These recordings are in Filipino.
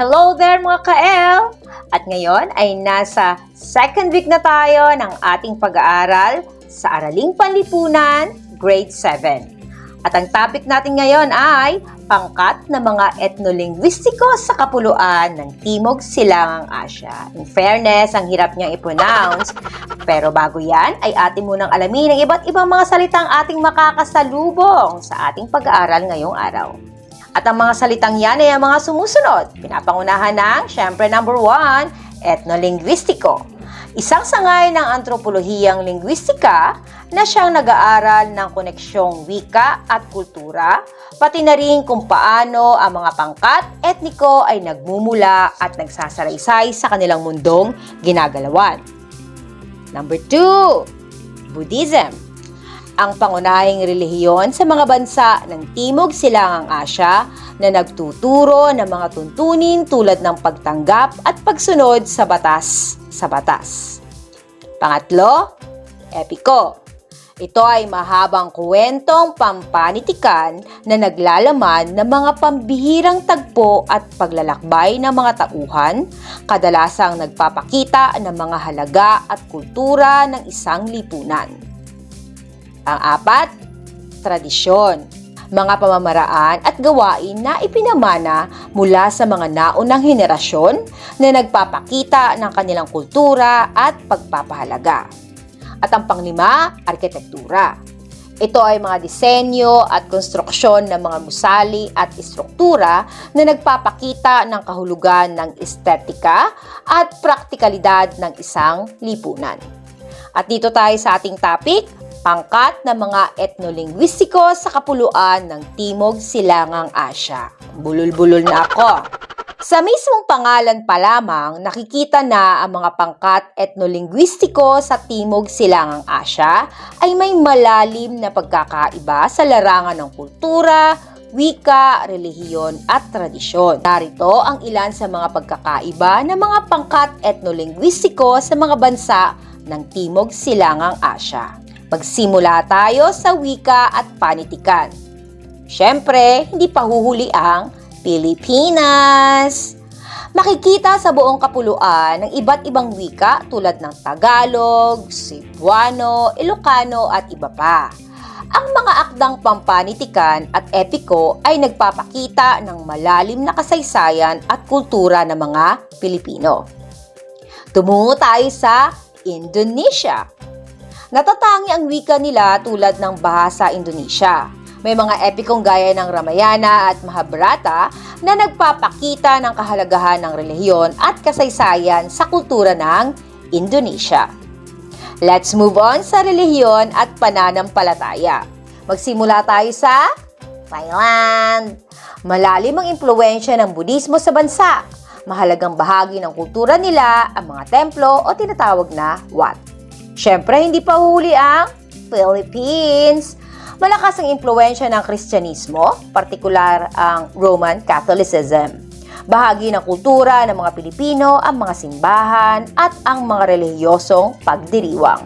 Hello there mga ka-L! At ngayon ay nasa second week na tayo ng ating pag-aaral sa Araling Panlipunan, Grade 7. At ang topic natin ngayon ay pangkat ng mga etnolinguistiko sa kapuluan ng Timog Silangang Asya. In fairness, ang hirap niyang i-pronounce. Pero bago yan, ay atin munang alamin ang iba't ibang mga salitang ating makakasalubong sa ating pag-aaral ngayong araw. At ang mga salitang yan ay ang mga sumusunod. Pinapangunahan ng, syempre number one, etnolinguistiko. Isang sangay ng antropolohiyang lingwistika na siyang nag-aaral ng koneksyong wika at kultura, pati na rin kung paano ang mga pangkat etniko ay nagmumula at nagsasaraysay sa kanilang mundong ginagalawan. Number two, Buddhism ang pangunahing relihiyon sa mga bansa ng Timog Silangang Asya na nagtuturo ng mga tuntunin tulad ng pagtanggap at pagsunod sa batas sa batas. Pangatlo, epiko. Ito ay mahabang kwentong pampanitikan na naglalaman ng mga pambihirang tagpo at paglalakbay ng mga tauhan, kadalasang nagpapakita ng mga halaga at kultura ng isang lipunan. Pang-apat, tradisyon. Mga pamamaraan at gawain na ipinamana mula sa mga naunang henerasyon na nagpapakita ng kanilang kultura at pagpapahalaga. At ang panglima, arkitektura. Ito ay mga disenyo at konstruksyon ng mga gusali at istruktura na nagpapakita ng kahulugan ng estetika at praktikalidad ng isang lipunan. At dito tayo sa ating topic, pangkat ng mga etnolinguistiko sa kapuluan ng Timog Silangang Asya. Bulol-bulol na ako. Sa mismong pangalan pa lamang, nakikita na ang mga pangkat etnolinguistiko sa Timog Silangang Asya ay may malalim na pagkakaiba sa larangan ng kultura, wika, relihiyon at tradisyon. Narito ang ilan sa mga pagkakaiba ng mga pangkat etnolinguistiko sa mga bansa ng Timog Silangang Asya. Magsimula tayo sa wika at panitikan. Siyempre, hindi pa huhuli ang Pilipinas. Makikita sa buong kapuluan ng iba't ibang wika tulad ng Tagalog, Cebuano, Ilocano at iba pa. Ang mga akdang pampanitikan at epiko ay nagpapakita ng malalim na kasaysayan at kultura ng mga Pilipino. Tumungo tayo sa Indonesia. Natatangi ang wika nila tulad ng bahasa Indonesia. May mga epikong gaya ng Ramayana at Mahabharata na nagpapakita ng kahalagahan ng relihiyon at kasaysayan sa kultura ng Indonesia. Let's move on sa relihiyon at pananampalataya. Magsimula tayo sa Thailand. Malalim ang impluensya ng Budismo sa bansa. Mahalagang bahagi ng kultura nila ang mga templo o tinatawag na Wat. Siyempre, hindi pa huli ang Philippines. Malakas ang impluensya ng Kristyanismo, partikular ang Roman Catholicism. Bahagi ng kultura ng mga Pilipino ang mga simbahan at ang mga relihiyosong pagdiriwang.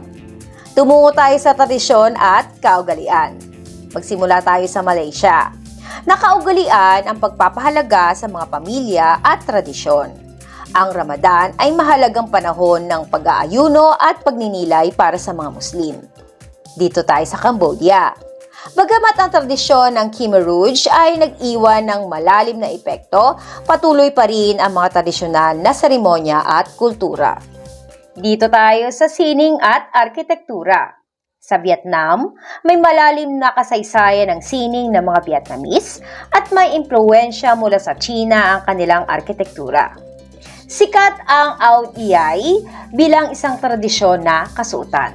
Tumungo tayo sa tradisyon at kaugalian. Magsimula tayo sa Malaysia. Nakaugalian ang pagpapahalaga sa mga pamilya at tradisyon. Ang Ramadan ay mahalagang panahon ng pag-aayuno at pagninilay para sa mga Muslim. Dito tayo sa Cambodia. Bagamat ang tradisyon ng Khmer Rouge ay nag-iwan ng malalim na epekto, patuloy pa rin ang mga tradisyonal na seremonya at kultura. Dito tayo sa sining at arkitektura. Sa Vietnam, may malalim na kasaysayan ng sining ng mga Vietnamese at may impluensya mula sa China ang kanilang arkitektura. Sikat ang Ao Iyay bilang isang tradisyon na kasuotan.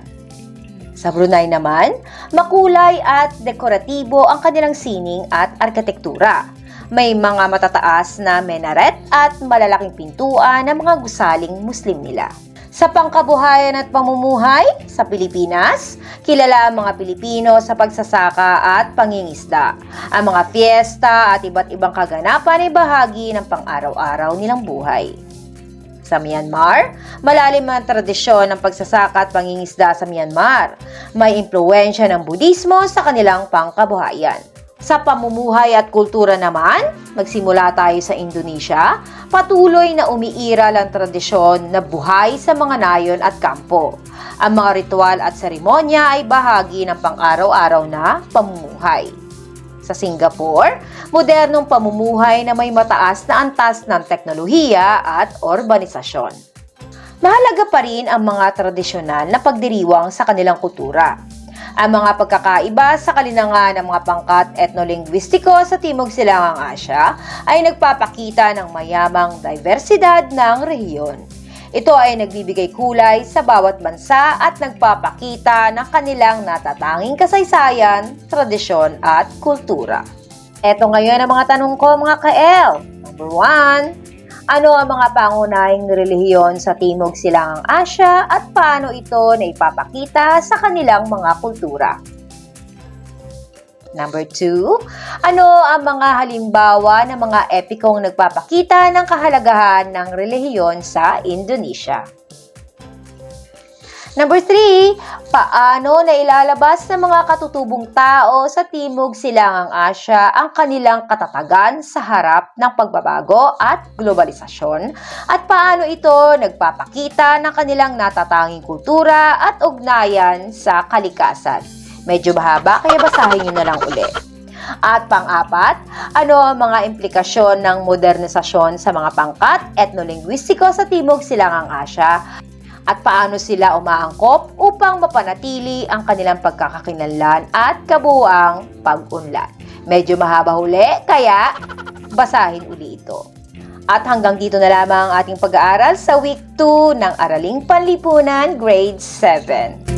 Sa Brunei naman, makulay at dekoratibo ang kanilang sining at arkitektura. May mga matataas na minaret at malalaking pintuan ng mga gusaling Muslim nila. Sa pangkabuhayan at pamumuhay sa Pilipinas, kilala ang mga Pilipino sa pagsasaka at pangingisda. Ang mga fiesta at iba't ibang kaganapan ay bahagi ng pang-araw-araw nilang buhay. Sa Myanmar, malalim ang tradisyon ng pagsasaka at pangingisda sa Myanmar. May impluensya ng Budismo sa kanilang pangkabuhayan. Sa pamumuhay at kultura naman, magsimula tayo sa Indonesia, patuloy na umiiral ang tradisyon na buhay sa mga nayon at kampo. Ang mga ritual at seremonya ay bahagi ng pang-araw-araw na pamumuhay. Sa Singapore, modernong pamumuhay na may mataas na antas ng teknolohiya at urbanisasyon. Mahalaga pa rin ang mga tradisyonal na pagdiriwang sa kanilang kultura. Ang mga pagkakaiba sa kalinangan ng mga pangkat etnolinguistiko sa Timog Silangang Asya ay nagpapakita ng mayamang diversidad ng rehiyon. Ito ay nagbibigay kulay sa bawat bansa at nagpapakita ng kanilang natatanging kasaysayan, tradisyon at kultura. Ito ngayon ang mga tanong ko mga ka-El. Number one, ano ang mga pangunahing relihiyon sa Timog Silangang Asya at paano ito na ipapakita sa kanilang mga kultura? Number two, ano ang mga halimbawa ng mga epikong nagpapakita ng kahalagahan ng relihiyon sa Indonesia? Number three, paano na ilalabas ng mga katutubong tao sa Timog Silangang Asya ang kanilang katatagan sa harap ng pagbabago at globalisasyon at paano ito nagpapakita ng kanilang natatanging kultura at ugnayan sa kalikasan. Medyo mahaba kaya basahin nyo na lang ulit. At pang-apat, ano ang mga implikasyon ng modernisasyon sa mga pangkat etnolinguistiko sa Timog Silangang Asya at paano sila umaangkop upang mapanatili ang kanilang pagkakakinlanlan at kabuuang pag-unlad. Medyo mahaba huli, kaya basahin uli ito. At hanggang dito na lamang ang ating pag-aaral sa Week 2 ng Araling Panlipunan Grade 7.